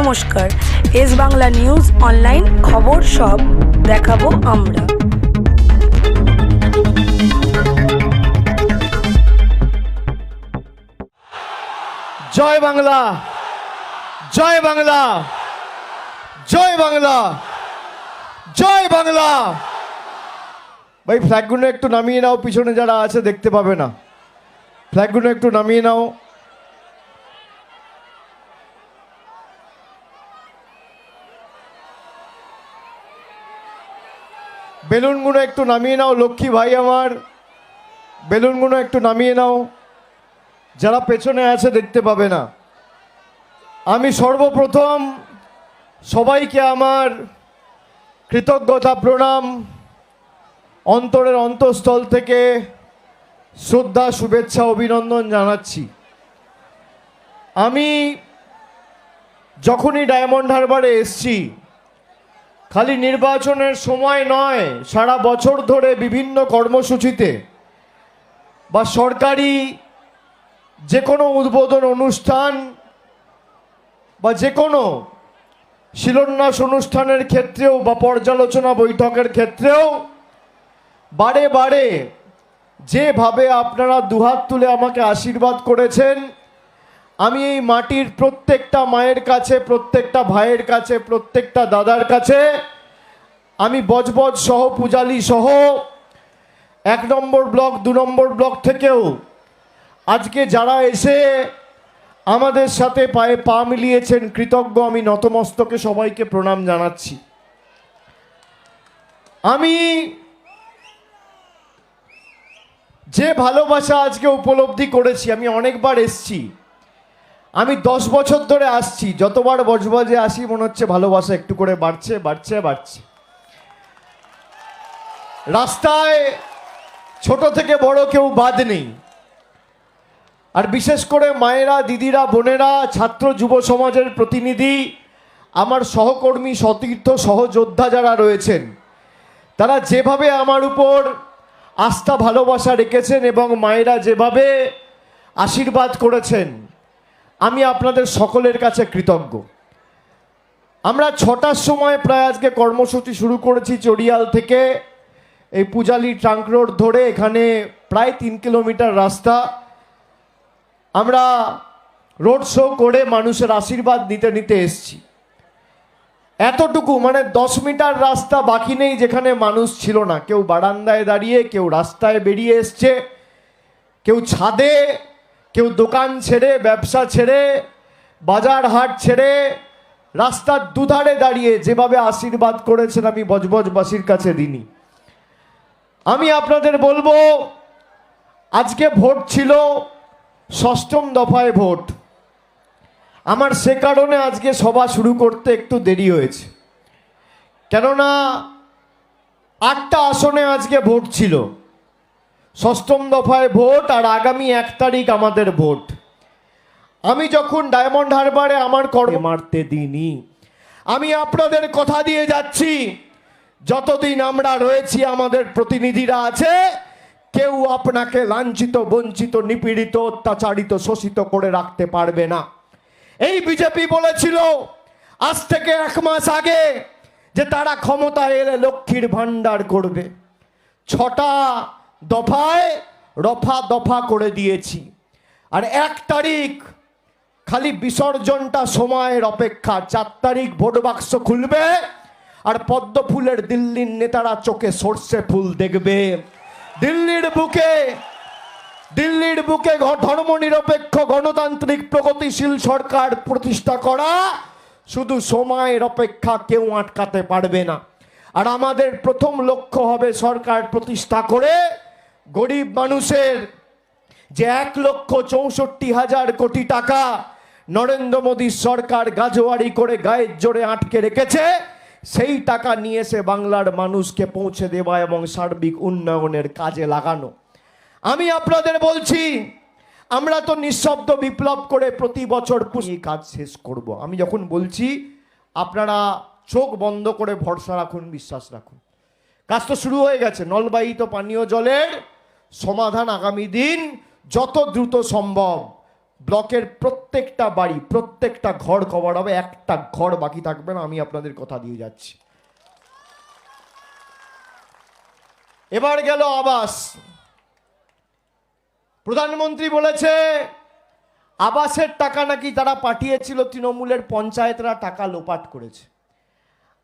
নমস্কার। S Bangla news online খবর সব দেখাবো আমরা। জয় বাংলা জয় বাংলা জয় বাংলা জয় বাংলা। ভাই ফ্ল্যাগগুলো একটু নামিয়ে নাও, পিছনে যারা আছে দেখতে পাবে না। ফ্ল্যাগগুলো একটু নামিয়ে নাও। বেলুনগুলো একটু নামিয়ে নাও, লক্ষ্মী ভাই আমার। বেলুনগুলো একটু নামিয়ে নাও। যারা পেছনে আছে দেখতে পাবে না। আমি সর্বপ্রথম সবাইকে আমার কৃতজ্ঞতা প্রণাম। অন্তরের অন্তঃস্থল থেকে শ্রদ্ধা, শুভেচ্ছা, অভিনন্দন জানাচ্ছি। আমি যখনই ডায়মন্ড হারবারে এসছি খালি নির্বাচনের সময় নয়, সারা বছর ধরে বিভিন্ন কর্মসূচিতে বা সরকারি যে কোনো উদ্বোধন অনুষ্ঠান বা যে কোনো শিলান্যাস অনুষ্ঠানের ক্ষেত্রেও বা পর্যালোচনা বৈঠকের ক্ষেত্রেও বারে বারে যেভাবে আপনারা দুহাত তুলে আমাকে আশীর্বাদ করেছেন আমি এই মাটির প্রত্যেকটা মায়ের কাছে, প্রত্যেকটা ভাইয়ের কাছে, প্রত্যেকটা দাদার কাছে, আমি বজবজ সহ, পূজালি সহ, এক নম্বর ব্লক, দু নম্বর ব্লক থেকেও আজকে যারা এসে আমাদের সাথে পায়ে পা মিলিয়েছেন, কৃতজ্ঞ, আমি নতমস্তকে সবাইকে প্রণাম জানাচ্ছি। আমি যে ভালোবাসা আজকে উপলব্ধি করেছি, আমি অনেকবার এসছি। আমি দশ বছর ধরে আসছি। যতবার বজবজে আসি, মনে হচ্ছে ভালোবাসা একটু করে বাড়ছে বাড়ছে বাড়ছে। রাস্তায় ছোট থেকে বড় কেউ বাদ নেই। আর বিশেষ করে মায়েরা, দিদিরা, বোনেরা, ছাত্র যুব সমাজের প্রতিনিধি, আমার সহকর্মী, সতীর্থ, সহযোদ্ধা যারা রয়েছেন, তারা যেভাবে আমার উপর আস্থা, ভালোবাসা রেখেছেন এবং মায়েরা যেভাবে আশীর্বাদ করেছেন আমি আপনাদের সকলের কাছে কৃতজ্ঞ। আমরা ছটার সময় প্রায় আজকে কর্মসূচি শুরু করেছি চড়িয়াল থেকে। এই পূজালি ট্রাঙ্ক রোড ধরে এখানে প্রায় তিন কিলোমিটার রাস্তা। আমরা রোড শো করে মানুষের আশীর্বাদ নিতে নিতে এসছি। এতটুকু মানে দশ মিটার রাস্তা বাকি নেই যেখানে মানুষ ছিল না। কেউ বারান্দায় দাঁড়িয়ে, কেউ রাস্তায় বেরিয়ে এসছে, কেউ ছাদে কেউ দোকান ছেড়ে, ব্যবসা ছেড়ে, বাজার হাট ছেড়ে, রাস্তার দুধারে দাঁড়িয়ে যেভাবে আশীর্বাদ করেছেন আমি বজবজবাসীর কাছে দিনই আমি আপনাদের বলব, আজকে ভোট ছিল ষষ্ঠম দফায় ভোট। আমার সে কারণে আজকে সভা শুরু করতে একটু দেরি হয়েছে। কেননা আটটা আসনে আজকে ভোট ছিল। ষষ্ঠম দফায় ভোট আর আগামী এক তারিখ আমাদের ভোট। আমি যখন ডায়মন্ড হারবারে আমার কর্ম মারতে দিইনি। আমি আপনাদের কথা দিয়ে যাচ্ছি। যতদিন আমরা রয়েছি আমাদের প্রতিনিধিরা আছে কেউ আপনাকে লাঞ্ছিত বঞ্চিত নিপীড়িত অত্যাচারিত শোষিত করে রাখতে পারবে না। এই বিজেপি বলেছিল আজ থেকে এক মাস আগে যে তারা ক্ষমতায় এলে লক্ষ্মীর ভাণ্ডার করবে। ছটা দফায় রফা দফা করে দিয়েছি। আর এক তারিখ খালি বিসর্জনটা সময়ের অপেক্ষা, চার তারিখ ভোট বাক্স খুলবে আর পদ্ম ফুলের দিল্লির নেতারা চোখে সর্ষে ফুল দেখবে। দিল্লির বুকে দিল্লির বুকে ধর্মনিরপেক্ষ গণতান্ত্রিক প্রগতিশীল সরকার প্রতিষ্ঠা করা, শুধু সময়ের অপেক্ষা কেউ আটকাতে পারবে না। আর আমাদের প্রথম লক্ষ্য হবে সরকার প্রতিষ্ঠা করে গরিব মানুষের যে এক লক্ষ চৌষট্টি হাজার কোটি টাকা নরেন্দ্র মোদীর সরকার গাজোয়ারি করে গায়ের জোরে আটকে রেখেছে, সেই টাকা নিয়ে এসে বাংলার মানুষকে পৌঁছে দেওয়া এবং সার্বিক উন্নয়নের কাজে লাগানো আমি আপনাদের বলছি, আমরা তো নিঃশব্দ বিপ্লব করে প্রতি বছর কাজ শেষ করব। আমি যখন বলছি, আপনারা চোখ বন্ধ করে ভরসা রাখুন, বিশ্বাস রাখুন কাজ তো শুরু হয়ে গেছে, নলবাহিত পানীয় জলের সমাধান আগামী দিন যত দ্রুত সম্ভব। ব্লকের প্রত্যেকটা বাড়ি, প্রত্যেকটা ঘর কভার হবে, একটা ঘর বাকি থাকবে না, আমি আপনাদের কথা দিয়ে যাচ্ছি। এবার গেল আবাস। প্রধানমন্ত্রী বলেছে, আবাসের টাকা নাকি তারা পাঠিয়েছিল তৃণমূলের পঞ্চায়েতরা, টাকা লোপাট করেছে।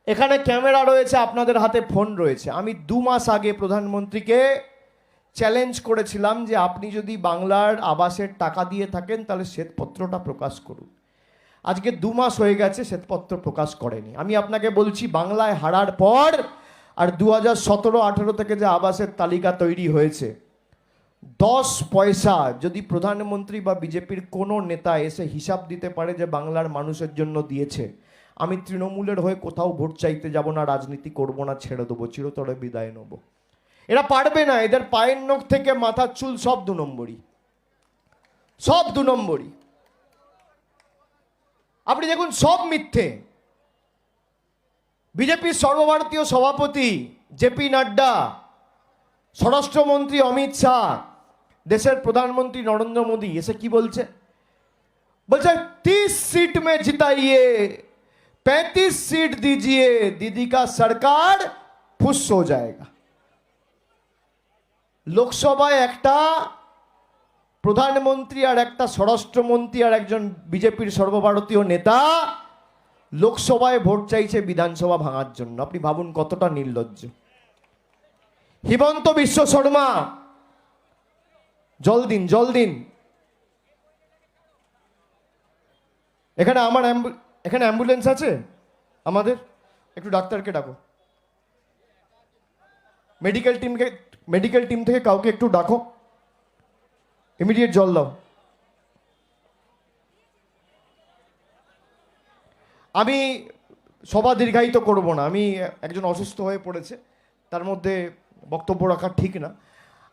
এখানে ক্যামেরা রয়েছে, আপনাদের হাতে ফোন রয়েছে। আমি দু মাস আগে প্রধানমন্ত্রীকে চ্যালেঞ্জ করেছিলাম যে আপনি যদি বাংলার আবাসের টাকা দিয়ে থাকেন, তাহলে শ্বেতপত্রটা প্রকাশ করুন। আজকে দু মাস হয়ে গেছে শ্বেতপত্র প্রকাশ করেনি। আমি আপনাকে বলছি, বাংলায় হারার পর আর দু হাজার সতেরো, আঠেরো থেকে যে আবাসের তালিকা তৈরি হয়েছে, দশ পয়সা যদি প্রধানমন্ত্রী বা বিজেপির কোনো নেতা এসে হিসাব দিতে পারে যে বাংলার মানুষের জন্য দিয়েছে, আমি তৃণমূলের হয়ে কোথাও ভোট চাইতে যাব না, রাজনীতি করব না, ছেড়ে দেবো, চিরতরে বিদায় নেব। এরা পারবে না এদের পায়ের নখ থেকে মাথার চুল সব দু নম্বরই সব দু নম্বরই আপনি দেখুন সব মিথ্যে বিজেপির সর্বভারতীয় সভাপতি জেপি নাড্ডা স্বরাষ্ট্রমন্ত্রী অমিত শাহ দেশের প্রধানমন্ত্রী নরেন্দ্র মোদী এসে কি বলছে বলছে तीस सीट में जिताइए पैंतीस सीट दीजिए दीदी का सरकार फुस हो जाएगा লোকসভায় একটা প্রধানমন্ত্রী আর একটা স্বরাষ্ট্রমন্ত্রী আর একজন বিজেপির সর্বভারতীয় নেতা লোকসভায় ভোট চাইছে বিধানসভা ভাঙার জন্য। আপনি ভাবুন কতটা নির্লজ্জ। হিমন্ত বিশ্ব শর্মা, জল দিন জল দিন। এখানে আমার এখানে অ্যাম্বুলেন্স আছে? আমাদের? একটু ডাক্তারকে ডাকো। মেডিকেল টিমকে মেডিকেল টিম থেকে কাউকে একটু ডাকো। ইমিডিয়েট জল দাও। আমি সভা দীর্ঘায়িত করব না। আমি একজন অসুস্থ হয়ে পড়েছে। তার মধ্যে বক্তব্য রাখা ঠিক না।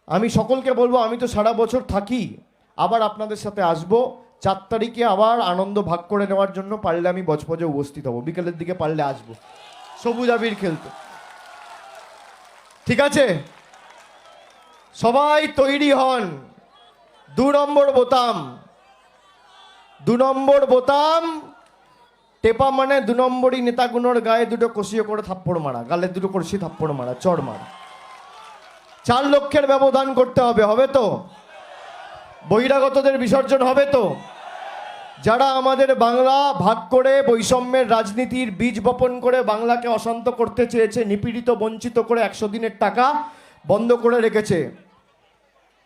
আমি সকলকে বলব, আমি তো সারা বছর থাকি। আবার আপনাদের সাথে আসব। চার তারিখে আবার আনন্দ ভাগ করে নেওয়ার জন্য পারলে আমি বজপজে উপস্থিত হব। বিকেলের দিকে পারলে আসব। সবুজ আবির খেলতে। ঠিক আছে? সবাই তৈরি হন। দু নম্বর বোতাম। দু নম্বর বোতাম। টেপা মানে দু নম্বরই নেতাগুলোর গায়ে দুটো কষিয়ে করে থাপ্পড় মারা, গালে দুটো কষিয়ে থাপ্পড় মারা, চড় মারা। চার লক্ষের ব্যবধান করতে হবে হবে তো? বহিরাগতদের বিসর্জন হবে তো? যারা আমাদের বাংলা ভাগ করে বৈষম্যের রাজনীতির বীজ বপন করে বাংলাকে অশান্ত করতে চেয়েছে, নিপীড়িত, বঞ্চিত করে একশো দিনের টাকা বন্ধ করে রেখেছে।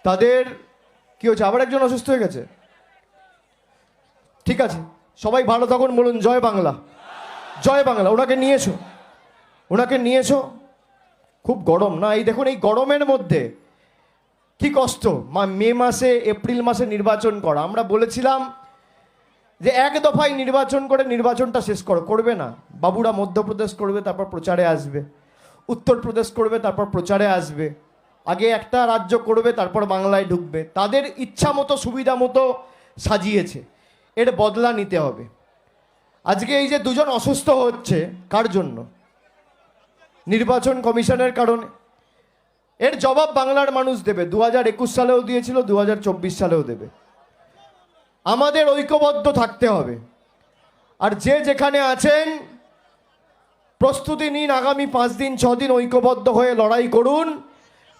তাদের কি হচ্ছে আবার একজন অসুস্থ হয়ে গেছে? ঠিক আছে, সবাই ভালো তখন বলুন জয় বাংলা। জয় বাংলা, ওনাকে নিয়েছো? ওনাকে নিয়েছো? খুব গরম না? এই দেখুন, এই গরমের মধ্যে কি কষ্ট। মা, মে মাসে, এপ্রিল মাসে নির্বাচন করা। আমরা বলেছিলাম যে এক দফায় নির্বাচন করে নির্বাচনটা শেষ করো। করবে না। বাবুরা মধ্যপ্রদেশ করবে, তারপর প্রচারে আসবে। উত্তরপ্রদেশ করবে, তারপর প্রচারে আসবে। আগে একটা রাজ্য করবে, তারপর বাংলায় ঢুকবে। তাদের ইচ্ছা মতো, সুবিধা মতো সাজিয়েছে। এর বদলা নিতে হবে। আজকে এই যে দুজন অসুস্থ হচ্ছে, কার জন্য? নির্বাচন কমিশনের কারণে। এর জবাব বাংলার মানুষ দেবে। দু হাজার একুশ সালেও দিয়েছিল দু হাজার চব্বিশ সালেও দেবে। আমাদের ঐক্যবদ্ধ থাকতে হবে। আর যে যেখানে আছেন প্রস্তুতি নিন, আগামী পাঁচ দিন, ছ দিন ঐক্যবদ্ধ হয়ে লড়াই করুন।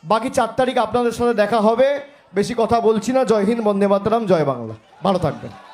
বাকি চার তারিখ আপনাদের সাথে দেখা হবে। বেশি কথা বলছি না। জয় হিন্দ, বন্দে মাতরম, জয় বাংলা। ভালো থাকবেন।